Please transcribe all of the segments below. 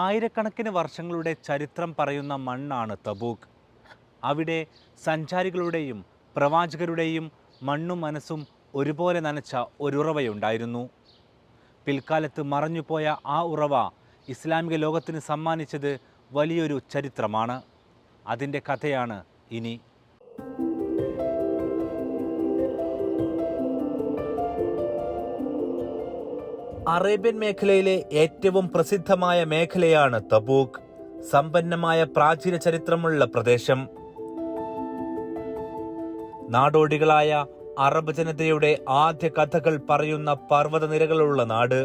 ആയിരക്കണക്കിന് വർഷങ്ങളുടെ ചരിത്രം പറയുന്ന മണ്ണാണ് തബൂക്ക്. അവിടെ സഞ്ചാരികളുടെയും പ്രവാചകരുടെയും മണ്ണും മനസ്സും ഒരുപോലെ നനച്ച ഒരുറവയുണ്ടായിരുന്നു. പിൽക്കാലത്ത് മറഞ്ഞുപോയ ആ ഉറവ ഇസ്ലാമിക ലോകത്തിന് സമ്മാനിച്ചത് വലിയൊരു ചരിത്രമാണ്. അതിന്റെ കഥയാണ് ഇനി. അറേബ്യൻ മേഖലയിലെ ഏറ്റവും പ്രസിദ്ധമായ മേഖലയാണ് തബൂക്ക് സമ്പന്നമായ പ്രാചീന ചരിത്രമുള്ള പ്രദേശം. നാടോടികളായ അറബ് ജനതയുടെ ആദ്യ കഥകൾ പറയുന്ന പർവതനിരകളുള്ള നാട്.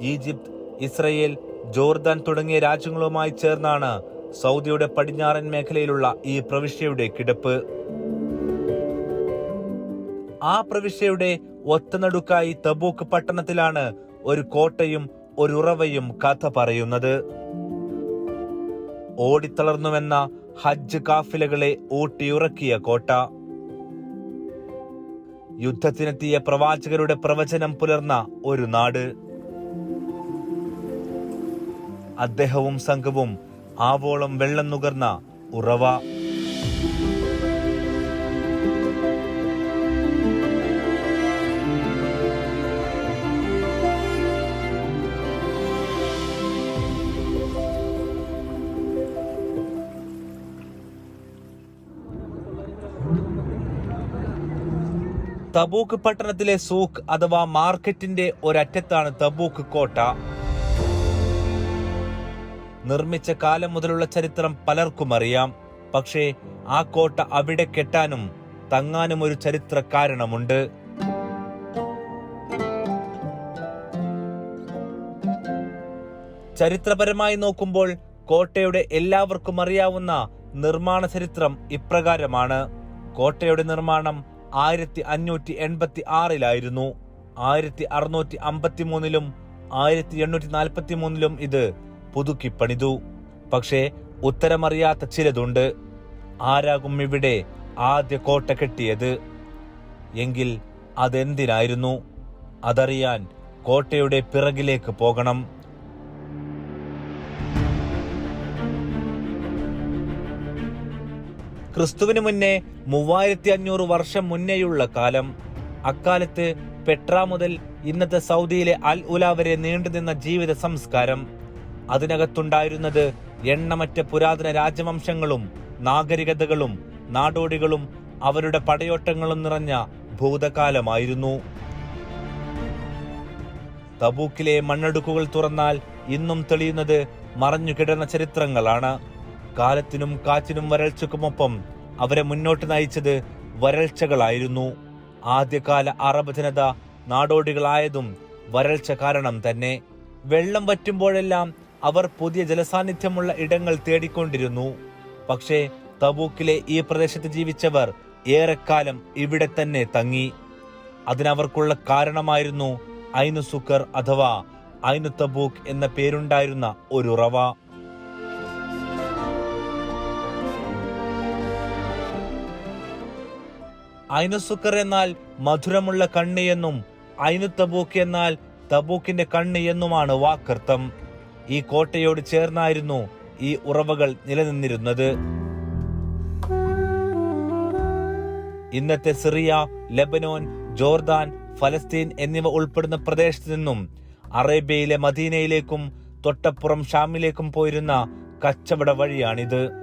ഈജിപ്ത് ഇസ്രയേൽ ജോർദാൻ തുടങ്ങിയ രാജ്യങ്ങളുമായി ചേർന്നാണ് സൗദിയുടെ പടിഞ്ഞാറൻ മേഖലയിലുള്ള ഈ പ്രവിശ്യയുടെ കിടപ്പ്. ആ പ്രവിശ്യയുടെ ഒത്തനടുക്കായി തബൂക്ക് പട്ടണത്തിലാണ് ഒരു കോട്ടയും ഒരു ഉറവയും കഥ പറയുന്നത്. ഓടിത്തളർന്നുവെന്ന ഹജ്ജ് കാഫിലകളെ ഊട്ടിയുറക്കിയ കോട്ട. യുദ്ധത്തിനെത്തിയ പ്രവാചകരുടെ പ്രവചനം പുലർന്ന ഒരു നാട്. അദ്ദേഹവും സംഘവും ആവോളം വെള്ളം നുകർന്ന ഉറവ. തബൂക്ക് പട്ടണത്തിലെ സൂക്ക് അഥവാ മാർക്കറ്റിന്റെ ഒരറ്റത്താണ് തബൂക്ക് കോട്ട. നിർമ്മിച്ച കാലം മുതലുള്ള ചരിത്രം പലർക്കും അറിയാം. പക്ഷേ ആ കോട്ട അവിടെ കെട്ടാനും തങ്ങാനും ഒരു ചരിത്ര കാരണമുണ്ട്. ചരിത്രപരമായി നോക്കുമ്പോൾ കോട്ടയുടെ എല്ലാവർക്കും അറിയാവുന്ന നിർമ്മാണ ചരിത്രം ഇപ്രകാരമാണ്. കോട്ടയുടെ നിർമ്മാണം ആയിരത്തി അഞ്ഞൂറ്റി എൺപത്തി ആറിലായിരുന്നു ആയിരത്തി അറുന്നൂറ്റി അമ്പത്തി മൂന്നിലും ആയിരത്തി എണ്ണൂറ്റി നാൽപ്പത്തി മൂന്നിലും ഇത് പുതുക്കി പണിതു പക്ഷേ ഉത്തരമറിയാത്ത ചിലതുണ്ട്. ആരാകും ഇവിടെ ആദ്യ കോട്ട കെട്ടിയത്? എങ്കിൽ അതെന്തിനായിരുന്നു? അതറിയാൻ കോട്ടയുടെ പിറകിലേക്ക് പോകണം. ക്രിസ്തുവിന് മുന്നേ മൂവായിരത്തി അഞ്ഞൂറ് വർഷം മുന്നേയുള്ള കാലം. അക്കാലത്ത് പെട്ര മുതൽ ഇന്നത്തെ സൗദിയിലെ അൽ ഉല വരെ നീണ്ടുനിന്ന ജീവിത സംസ്കാരം. അതിനകത്തുണ്ടായിരുന്നത് എണ്ണമറ്റ പുരാതന രാജവംശങ്ങളും നാഗരികതകളും നാടോടികളും അവരുടെ പടയോട്ടങ്ങളും നിറഞ്ഞ ഭൂതകാലമായിരുന്നു. തബൂക്കിലെ മണ്ണടുക്കുകൾ തുറന്നാൽ ഇന്നും തെളിയുന്നത് മറഞ്ഞുകിടന്ന ചരിത്രങ്ങളാണ്. കാലത്തിനും കാറ്റിനും വരൾച്ചക്കുമൊപ്പം അവരെ മുന്നോട്ട് നയിച്ചത് വരൾച്ചകളായിരുന്നു. ആദ്യകാല അറബ് ജനത നാടോടികളായതും വരൾച്ച കാരണം തന്നെ. വെള്ളം വറ്റുമ്പോഴെല്ലാം അവർ പുതിയ ജലസാന്നിധ്യമുള്ള ഇടങ്ങൾ തേടിക്കൊണ്ടിരുന്നു. പക്ഷേ തബൂക്കിലെ ഈ പ്രദേശത്ത് ജീവിച്ചവർ ഏറെക്കാലം ഇവിടെ തന്നെ തങ്ങി. അതിനവർക്കുള്ള കാരണമായിരുന്നു ഐനു സുക്കർ അഥവാ ഐനു തബൂക്ക് എന്ന പേരുണ്ടായിരുന്ന ഒരു ഉറവ. ഐനുസുക്കർ എന്നാൽ മധുരമുള്ള കണ്ണ് എന്നും ഐനു തബൂക്ക് എന്നാൽ തബൂക്കിന്റെ കണ്ണ് എന്നുമാണ് വാക്കർത്ഥം. ഈ കോട്ടയോട് ചേർന്നായിരുന്നു ഈ ഉറവകൾ നിലനിന്നിരുന്നത്. ഇന്നത്തെ സിറിയ ലെബനോൻ ജോർദാൻ ഫലസ്തീൻ എന്നിവ ഉൾപ്പെടുന്ന പ്രദേശത്തു നിന്നും അറേബ്യയിലെ മദീനയിലേക്കും തൊട്ടപ്പുറം ഷാമിലേക്കും പോയിരുന്ന കച്ചവട വഴിയാണിത്.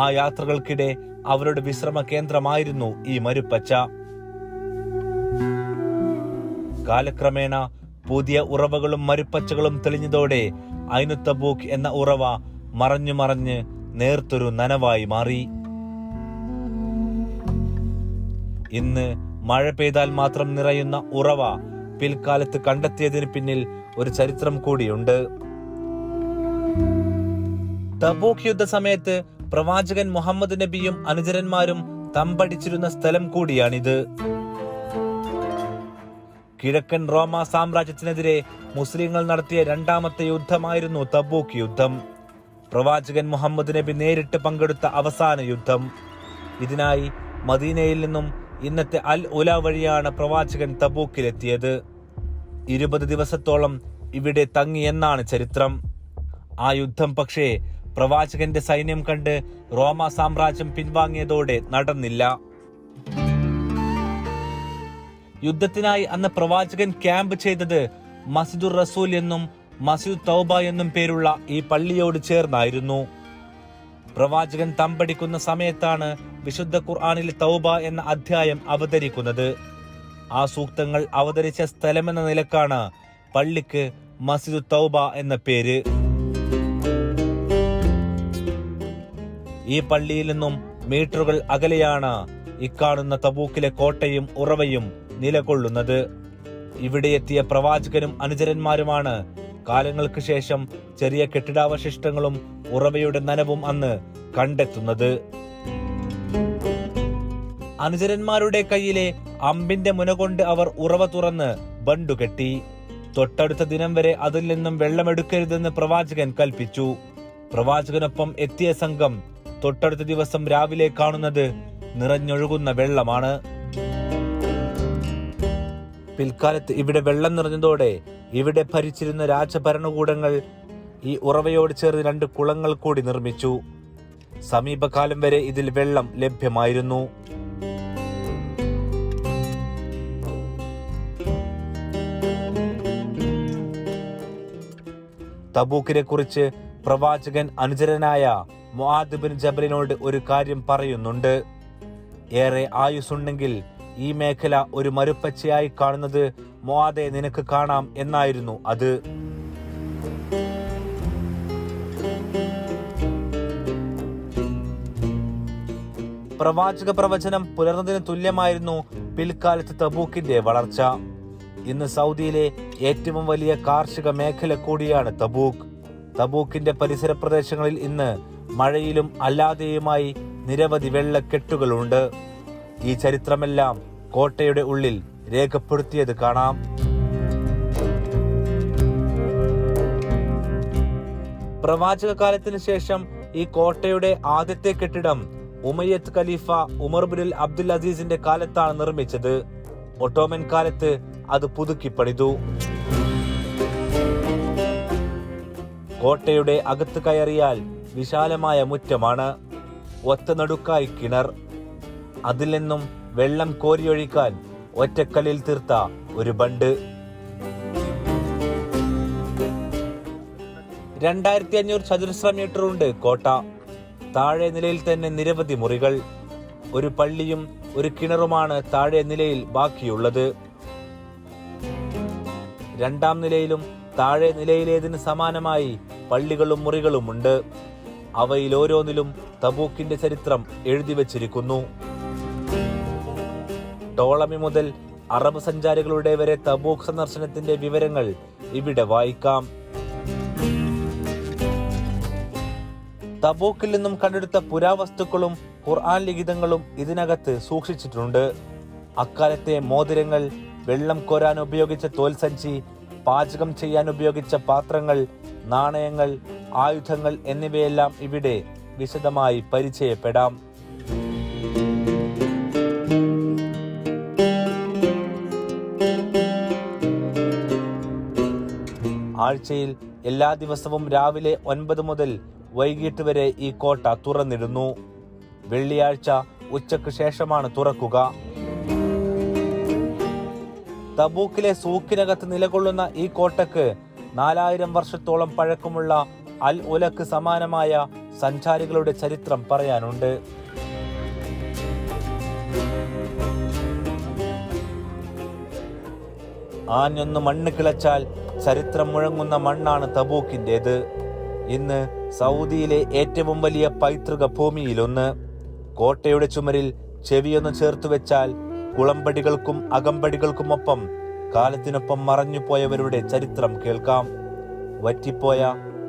ആ യാത്രകൾക്കിടെ അവരുടെ വിശ്രമ കേന്ദ്രമായിരുന്നു ഈ മരുപ്പച്ച. കാലക്രമേണ പുതിയ ഉറവകളും മരുപ്പച്ചകളും തെളിഞ്ഞതോടെ ഐനുത്തബൂക്ക് എന്ന ഉറവ മറഞ്ഞു മറഞ്ഞ് നേർത്തൊരു നനവായി മാറി. ഇന്ന് മഴ പെയ്താൽ മാത്രം നിറയുന്ന ഉറവ പിൽക്കാലത്ത് കണ്ടെത്തിയതിന് പിന്നിൽ ഒരു ചരിത്രം കൂടിയുണ്ട്. തബൂക്ക് യുദ്ധ സമയത്ത് പ്രവാചകൻ മുഹമ്മദ് നബിയും അനുചരന്മാരും തമ്പടിച്ചിരുന്ന സ്ഥലം കൂടിയാണിത്. കിഴക്കൻ റോമ സാമ്രാജ്യത്തിനെതിരെ മുസ്ലിങ്ങൾ നടത്തിയ രണ്ടാമത്തെ യുദ്ധമായിരുന്നു തബൂക്ക് യുദ്ധം. പ്രവാചകൻ മുഹമ്മദ് നബി നേരിട്ട് പങ്കെടുത്ത അവസാന യുദ്ധം. ഇതിനായി മദീനയിൽ നിന്നും ഇന്നത്തെ അൽ ഉല വഴിയാണ് പ്രവാചകൻ തബൂക്കിലെത്തിയത്. ഇരുപത് ദിവസത്തോളം ഇവിടെ തങ്ങിയെന്നാണ് ചരിത്രം. ആ യുദ്ധം പക്ഷേ പ്രവാചകന്റെ സൈന്യം കണ്ട് റോമ സാമ്രാജ്യം പിൻവാങ്ങിയതോടെ നടന്നില്ല. യുദ്ധത്തിനായി അന്ന് പ്രവാചകൻ ക്യാമ്പ് ചെയ്തത് മസിദുർ റസൂൽ എന്നും മസിദ് തൗബ എന്നും പേരുള്ള ഈ പള്ളിയോട് ചേർന്നായിരുന്നു. പ്രവാചകൻ തമ്പടിക്കുന്ന സമയത്താണ് വിശുദ്ധ ഖുർആാനിൽ തൗബ എന്ന അധ്യായം അവതരിക്കുന്നത്. ആ സൂക്തങ്ങൾ അവതരിച്ച സ്ഥലമെന്ന നിലക്കാണ് പള്ളിക്ക് മസ്ജിദ് തൗബ എന്ന പേര്. ഈ പള്ളിയിൽ നിന്നും മീറ്ററുകൾ അകലെയാണ് ഇക്കാണുന്ന തബൂക്കിലെ കോട്ടയും ഉറവയും നിലകൊള്ളുന്നത്. ഇവിടെ എത്തിയ പ്രവാചകനും അനുചരന്മാരുമാണ്. കാലങ്ങൾക്ക് ശേഷം ചെറിയ കെട്ടിടാവശിഷ്ടങ്ങളും ഉറവയുടെ നനവും അന്ന് കണ്ടെത്തുന്നത്. അനുചരന്മാരുടെ കയ്യിലെ അമ്പിന്റെ മുന കൊണ്ട് അവർ ഉറവ തുറന്ന് ബണ്ടുകെട്ടി തൊട്ടടുത്ത ദിനം വരെ അതിൽ നിന്നും വെള്ളമെടുക്കരുതെന്ന് പ്രവാചകൻ കൽപ്പിച്ചു. പ്രവാചകനൊപ്പം എത്തിയ സംഘം തൊട്ടടുത്ത ദിവസം രാവിലെ കാണുന്നത് നിറഞ്ഞൊഴുകുന്ന വെള്ളമാണ്. പിൽക്കാലത്ത് ഇവിടെ വെള്ളം നിറഞ്ഞതോടെ ഇവിടെ ഭരിച്ചിരുന്ന രാജഭരണകൂടങ്ങൾ ഈ ഉറവയോട് ചേർന്ന് രണ്ട് കുളങ്ങൾ കൂടി നിർമ്മിച്ചു. സമീപകാലം വരെ ഇതിൽ വെള്ളം ലഭ്യമായിരുന്നു. തബൂക്കിനെ കുറിച്ച് പ്രവാചകൻ അനുചരനായ മുആദ് ബിൻ ജബലിനോട് ഒരു കാര്യം പറയുന്നുണ്ട്. ഏറെ ആയുസ്സുണ്ടെങ്കിൽ ഈ മേഖല ഒരു മരുപ്പച്ചയായി കാണുന്നത് മുആദെ നിനക്ക് കാണാം എന്നായിരുന്നു അത്. പ്രവാചക പ്രവചനം പുലർന്നതിന് തുല്യമായിരുന്നു പിൽക്കാലത്ത് തബൂക്കിന്റെ വളർച്ച. ഇന്ന് സൗദിയിലെ ഏറ്റവും വലിയ കാർഷിക മേഖല കൂടിയാണ് തബൂക്ക്. തബൂക്കിന്റെ പരിസര പ്രദേശങ്ങളിൽ ഇന്ന് മഴയിലും അല്ലാതെയുമായി നിരവധി വെള്ളക്കെട്ടുകളുണ്ട്. ഈ ചരിത്രമെല്ലാം കോട്ടയുടെ ഉള്ളിൽ രേഖപ്പെടുത്തിയത് കാണാം. പ്രവാചക കാലത്തിന് ശേഷം ഈ കോട്ടയുടെ ആദ്യത്തെ കെട്ടിടം ഉമയ്യത്ത് ഖലീഫ ഉമർ ബിൻ അബ്ദുൽ അസീസിന്റെ കാലത്താണ് നിർമ്മിച്ചത്. ഒട്ടോമൻ കാലത്ത് അത് പുതുക്കി പണിതു. കോട്ടയുടെ അകത്ത് കയറിയാൽ വിശാലമായ മുറ്റമാണ് ഒറ്റനടുക്കായി കിണർ. അതിൽ നിന്നും വെള്ളം കോരിയൊഴിക്കാൻ ഒറ്റക്കല്ലിൽ തീർത്ത ഒരു ബണ്ട്. രണ്ടായിരത്തി അഞ്ഞൂറ് ചതുരശ്ര മീറ്റർ ഉണ്ട് കോട്ട. താഴെ നിലയിൽ തന്നെ നിരവധി മുറികൾ. ഒരു പള്ളിയും ഒരു കിണറുമാണ് താഴെ നിലയിൽ ബാക്കിയുള്ളത്. രണ്ടാം നിലയിലും താഴെ നിലയിലേതിന് സമാനമായി പള്ളികളും മുറികളുമുണ്ട് അവയിൽ ഓരോന്നിലും തബൂക്കിന്റെ ചരിത്രം എഴുതി വച്ചിരിക്കുന്നു. ടോളമി മുതൽ അറബ് സഞ്ചാരികളുടെ വരെ തബൂക്ക് സന്ദർശനത്തിന്റെ വിവരങ്ങൾ ഇവിടെ വായിക്കാം. തബൂക്കിൽ നിന്നും കണ്ടെടുത്ത പുരാവസ്തുക്കളും ഖുർആൻ ലിഖിതങ്ങളും ഇതിനകത്ത് സൂക്ഷിച്ചിട്ടുണ്ട്. അക്കാലത്തെ മോതിരങ്ങൾ വെള്ളം കോരാൻ ഉപയോഗിച്ച തോൽസഞ്ചി പാചകം ചെയ്യാൻ ഉപയോഗിച്ച പാത്രങ്ങൾ നാണയങ്ങൾ ആയുധങ്ങൾ എന്നിവയെല്ലാം ഇവിടെ വിശദമായി പരിചയപ്പെടാം. ആഴ്ചയിൽ എല്ലാ ദിവസവും രാവിലെ ഒൻപത് മുതൽ വൈകിട്ട് വരെ ഈ കോട്ട തുറന്നിടുന്നു. വെള്ളിയാഴ്ച ഉച്ചയ്ക്ക് ശേഷമാണ് തുറക്കുക. തബൂക്കിലെ സൂക്കിനകത്ത് നിലകൊള്ളുന്ന ഈ കോട്ടക്ക് നാലായിരം വർഷത്തോളം പഴക്കമുള്ള അൽ ഉലക്ക് സമാനമായ സഞ്ചാരികളുടെ ചരിത്രം പറയാനുണ്ട്. ആഞ്ഞൊന്ന് മണ്ണ് കിളച്ചാൽ ചരിത്രം മുഴങ്ങുന്ന മണ്ണാണ് തബൂക്കിന്റെത്. ഇന്ന് സൗദിയിലെ ഏറ്റവും വലിയ പൈതൃക ഭൂമിയിലൊന്ന്. കോട്ടയുടെ ചുമരിൽ ചെവിയൊന്ന് ചേർത്തു വെച്ചാൽ കുളമ്പടികൾക്കും അകമ്പടികൾക്കുമൊപ്പം കാലത്തിനൊപ്പം മറഞ്ഞുപോയവരുടെ ചരിത്രം കേൾക്കാം. വറ്റിപ്പോയ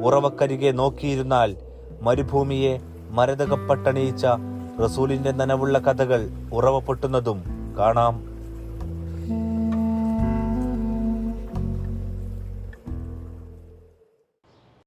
ഉറവക്കരികെ നോക്കിയിരുന്നാൽ മരുഭൂമിയെ മരതകപ്പട്ടണിയിച്ച റസൂലിന്റെ നനവുള്ള കഥകൾ ഉറവ പൊട്ടുന്നതും കാണാം.